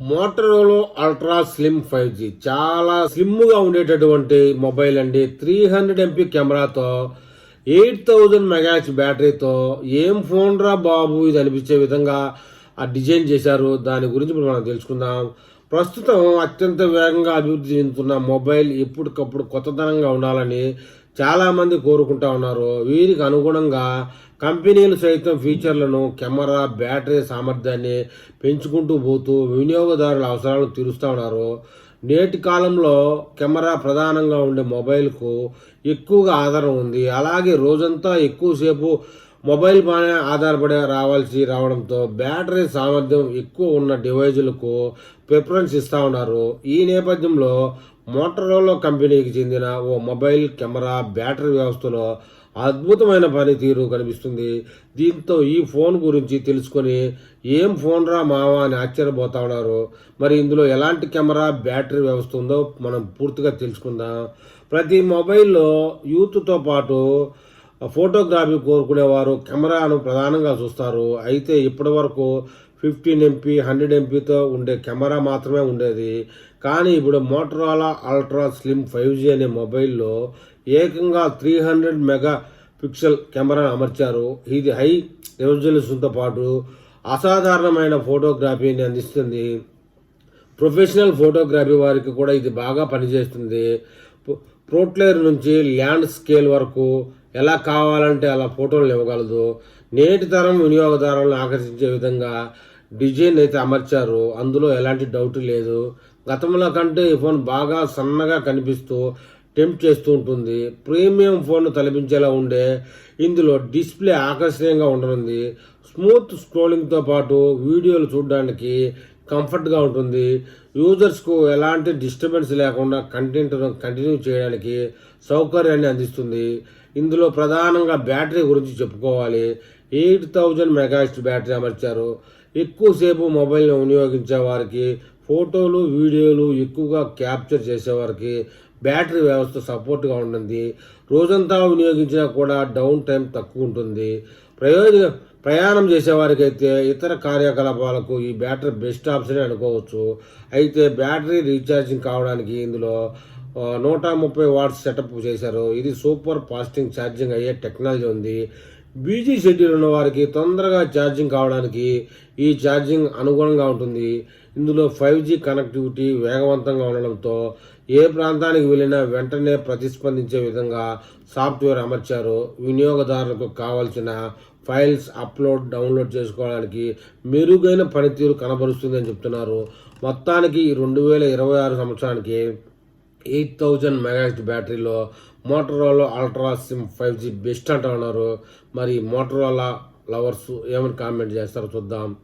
Motorola ultra slim five G చాలా స్లిమ్గా ఉండేటటువంటి మొబైల్ అండి. త్రీ హండ్రెడ్ ఎంపీ కెమెరాతో ఎయిట్ థౌజండ్ మెగాచ్ బ్యాటరీతో ఏం ఫోన్ రా బాబు ఇది అనిపించే విధంగా ఆ డిజైన్ చేశారు. దాని గురించి ఇప్పుడు మనం తెలుసుకుందాం. ప్రస్తుతం అత్యంత వేగంగా అభివృద్ధి చెందుతున్న మొబైల్ ఎప్పటికప్పుడు కొత్తదనంగా ఉండాలని చాలామంది కోరుకుంటా ఉన్నారు. వీరికి అనుగుణంగా కంపెనీలు సైతం ఫీచర్లను కెమెరా బ్యాటరీ సామర్థ్యాన్ని పెంచుకుంటూ పోతూ వినియోగదారుల అవసరాలను తీరుస్తూ ఉన్నారు. నేటి కాలంలో కెమెరా ప్రధానంగా ఉండే మొబైల్కు ఎక్కువగా ఆధారం ఉంది. అలాగే రోజంతా ఎక్కువసేపు మొబైల్ పైన ఆధారపడి రావాల్సి రావడంతో బ్యాటరీ సామర్థ్యం ఎక్కువ ఉన్న డివైజులకు ప్రిఫరెన్స్ ఇస్తూ ఉన్నారు. ఈ నేపథ్యంలో మోటరోలో కంపెనీకి చెందిన ఓ మొబైల్ కెమెరా బ్యాటరీ వ్యవస్థలో అద్భుతమైన పనితీరు కనిపిస్తుంది. దీంతో ఈ ఫోన్ గురించి తెలుసుకొని ఏం ఫోన్ రా మావా అని ఆశ్చర్యపోతా ఉన్నారు. మరి ఇందులో ఎలాంటి కెమెరా బ్యాటరీ వ్యవస్థ ఉందో మనం పూర్తిగా తెలుసుకుందాం. ప్రతి మొబైల్లో యూత్తో పాటు ఫోటోగ్రఫీ కోరుకునేవారు కెమెరాను ప్రధానంగా చూస్తారు. అయితే ఇప్పటి వరకు ఫిఫ్టీన్ ఎంపీ హండ్రెడ్ ఎంపీతో ఉండే కెమెరా మాత్రమే ఉండేది. కానీ ఇప్పుడు Motorola ultra slim five G అనే మొబైల్లో ఏకంగా త్రీ హండ్రెడ్ మెగా పిక్సెల్ కెమెరాను అమర్చారు. ఇది హై రెజల్యూషన్తో పాటు అసాధారణమైన ఫోటోగ్రఫీని అందిస్తుంది. ప్రొఫెషనల్ ఫోటోగ్రఫీ వారికి కూడా ఇది బాగా పనిచేస్తుంది. ప్రోట్లేర్ నుంచి ల్యాండ్ స్కేల్ వరకు ఎలా కావాలంటే అలా ఫోటోలు ఇవ్వగలదు. నేటి తరం వినియోగదారులను ఆకర్షించే విధంగా డిజైన్ అయితే అమర్చారు. అందులో ఎలాంటి డౌట్ లేదు. గతంలో కంటే ఈ ఫోన్ బాగా సన్నగా కనిపిస్తూ టెంప్ట్ చేస్తూ ఉంటుంది. ప్రీమియం ఫోన్ తలపించేలా ఉండే. ఇందులో డిస్ప్లే ఆకర్షణీయంగా ఉండనుంది. స్మూత్ స్క్రోలింగ్తో పాటు వీడియోలు చూడడానికి కంఫర్ట్గా ఉంటుంది. యూజర్స్కు ఎలాంటి డిస్టర్బెన్స్ లేకుండా కంటెంట్ను కంటిన్యూ చేయడానికి సౌకర్యాన్ని అందిస్తుంది. ఇందులో ప్రధానంగా బ్యాటరీ గురించి చెప్పుకోవాలి. ఎయిట్ థౌజండ్ మెగాస్ట్ బ్యాటరీ అమర్చారు. ఎక్కువసేపు మొబైల్ని వినియోగించే వారికి ఫోటోలు వీడియోలు ఎక్కువగా క్యాప్చర్ చేసేవారికి బ్యాటరీ వ్యవస్థ సపోర్ట్గా ఉంటుంది. రోజంతా వినియోగించినా కూడా డౌన్ టైం తక్కువ ఉంటుంది. ప్రయోజన ప్రయాణం చేసేవారికైతే ఇతర కార్యకలాపాలకు ఈ బ్యాటరీ బెస్ట్ ఆప్షన్ అనుకోవచ్చు. అయితే బ్యాటరీ రీఛార్జింగ్ కావడానికి ఇందులో నూట ముప్పై వాట్స్ సెటప్ చేశారు. ఇది సూపర్ ఫాస్టింగ్ ఛార్జింగ్ అయ్యే టెక్నాలజీ ఉంది. బీజీ షెడ్యూల్ ఉన్న వారికి తొందరగా ఛార్జింగ్ కావడానికి ఈ ఛార్జింగ్ అనుగుణంగా ఉంటుంది. ఇందులో ఫైవ్ జీ కనెక్టివిటీ వేగవంతంగా ఉండడంతో ఏ ప్రాంతానికి వెళ్ళినా వెంటనే ప్రతిస్పందించే విధంగా సాఫ్ట్వేర్ అమర్చారు. వినియోగదారులకు కావాల్సిన ఫైల్స్ అప్లోడ్ డౌన్లోడ్ చేసుకోవడానికి మెరుగైన పనితీరు కనబరుస్తుందని చెప్తున్నారు. మొత్తానికి రెండు వేల ఇరవై ఆరు సంవత్సరానికి ఎయిట్ థౌజండ్ మెగాహెచ్ బ్యాటరీలో Motorola ultra slim five G best అంటున్నారు మరి మోటరోలా లవర్స్ ఏమని కామెంట్ చేస్తారో చూద్దాం.